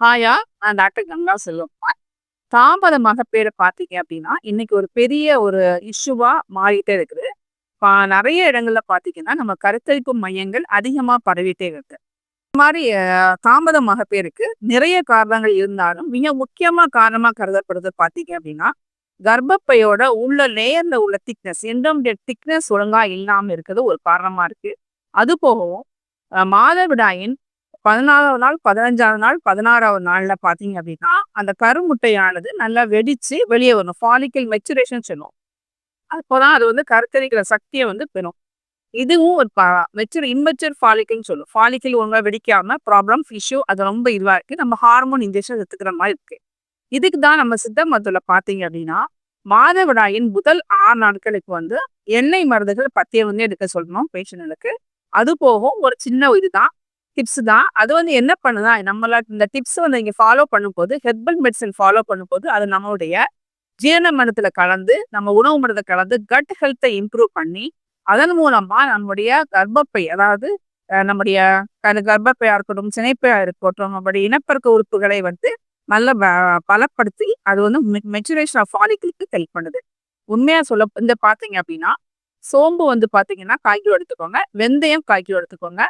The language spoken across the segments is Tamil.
ஹாயா நான் டாக்டர் கங்கா செல்வகுமார் தாமத மகப்பேறு பார்த்தீங்க அப்படின்னா இன்னைக்கு ஒரு பெரிய ஒரு இஷ்யூவா மாறிட்டே இருக்குது. நிறைய இடங்கள்ல பார்த்தீங்கன்னா நம்ம கருத்தரிப்பு மையங்கள் அதிகமா பரவிட்டே இருக்கு. இந்த மாதிரி தாமத மகப்பேறுக்கு நிறைய காரணங்கள் இருந்தாலும் மிக முக்கியமா காரணமா கருதப்படுறது பார்த்தீங்க அப்படின்னா கர்ப்பப்பையோட உள்ள லேயர்ல உள்ள திக்னஸ் எண்டோமியல் திக்னஸ் ஒழுங்கா இல்லாம இருக்கிறது ஒரு காரணமா இருக்கு. அது போகவும் மாதவிடாயின் பதினாலாவது நாள் பதினஞ்சாவது நாள் பதினாறாவது நாள்ல பாத்தீங்க அப்படின்னா அந்த கருமுட்டையானது நல்லா வெடிச்சு வெளியே வரும். ஃபாலிக்கல் மெச்சுரேஷன் சொல்லுவோம். அப்போதான் அது வந்து கருத்தரிக்கிற சக்தியை வந்து பெறும். இதுவும் ஒரு மெச்சூர் இம்மெச்சூர் ஃபாலிக்கல்னு சொல்லுவோம். ஃபாலிக்கல் ஒழுங்காக வெடிக்காம ப்ராப்ளம் இஷ்யூ அது ரொம்ப இதுவாக இருக்கு. நம்ம ஹார்மோன் இன்ஜெக்ஷன் எடுத்துக்கிற மாதிரி இருக்கு. இதுக்கு தான் நம்ம சித்த மருத்துவில் பார்த்தீங்க அப்படின்னா மாதவிடாயின் முதல் ஆறு நாட்களுக்கு வந்து எண்ணெய் மருந்துகள் பத்திய வந்து எடுக்க சொல்லணும் பேஷண்ட்களுக்கு அது போகும் ஒரு சின்ன இதுதான் டிப்ஸ் தான். அது வந்து என்ன பண்ணுதா நம்மள இந்த டிப்ஸ் வந்து இங்கே ஃபாலோ பண்ணும்போது ஹெர்பல் மெடிசன் ஃபாலோ பண்ணும்போது அது நம்மளுடைய ஜீரண மண்டலத்துல கலந்து நம்ம உணவு மண்டலத்தை கலந்து கட் ஹெல்த்தை இம்ப்ரூவ் பண்ணி அதன் மூலமாக நம்முடைய கர்ப்பப்பை அதாவது நம்முடைய கர்ப்பப்பையாக இருக்கட்டும் சினைப்பையாக இருக்கட்டும் நம்முடைய இனப்பெருக்க உறுப்புகளை வந்து நல்ல பலப்படுத்தி அது வந்து மெச்சுரேஷன் ஆஃப் ஃபாலிகளுக்கு ஹெல்ப் பண்ணுது. உண்மையாக சொல்ல இந்த பார்த்தீங்க அப்படின்னா சோம்பு வந்து பார்த்தீங்கன்னா கால் எடுத்துக்கோங்க வெந்தயம் கால் எடுத்துக்கோங்க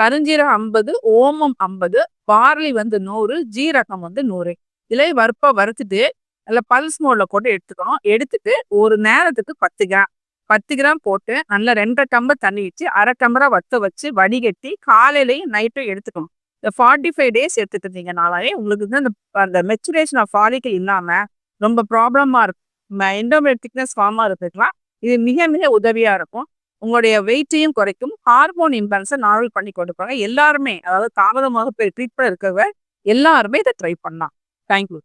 கருஞ்சீரகம் ஐம்பது ஓமம் ஐம்பது பார்லி வந்து நூறு ஜீரகம் வந்து நூறு. இலை வறுப்பாக வறுத்துட்டு நல்லா பல்ஸ் மோடில் போட்டு எடுத்துக்கணும். எடுத்துட்டு ஒரு நேரத்துக்கு பத்து கிராம் பத்து கிராம் போட்டு நல்லா ரெண்டரை டம்பர் தண்ணி வச்சு அரை டம்பராக வத்த வச்சு வடிகட்டி காலையிலையும் நைட்டும் எடுத்துக்கணும். இந்த ஃபார்ட்டி ஃபைவ் டேஸ் எடுத்துட்டு இருந்தீங்கனாலே உங்களுக்கு வந்து அந்த அந்த மெச்சுரேஷன் ஆஃப் ஃபாலிக்கல் இல்லாமல் ரொம்ப ப்ராப்ளமாக இருக்கும். எண்டோமெட் திக்னஸ் ஃபார்மாக இருக்கிறதுலாம் இது மிக மிக உதவியாக இருக்கும். உங்களுடைய வெயிட்டையும் குறைக்கும். ஹார்மோன் இம்பேலன்ஸை நார்மல் பண்ணி கொடுப்பாங்க. எல்லாருமே அதாவது தாமதமாக போய் ட்ரீட்மெண்ட் இருக்கிறவங்க எல்லாருமே இதை ட்ரை பண்ணலாம். தேங்க்யூ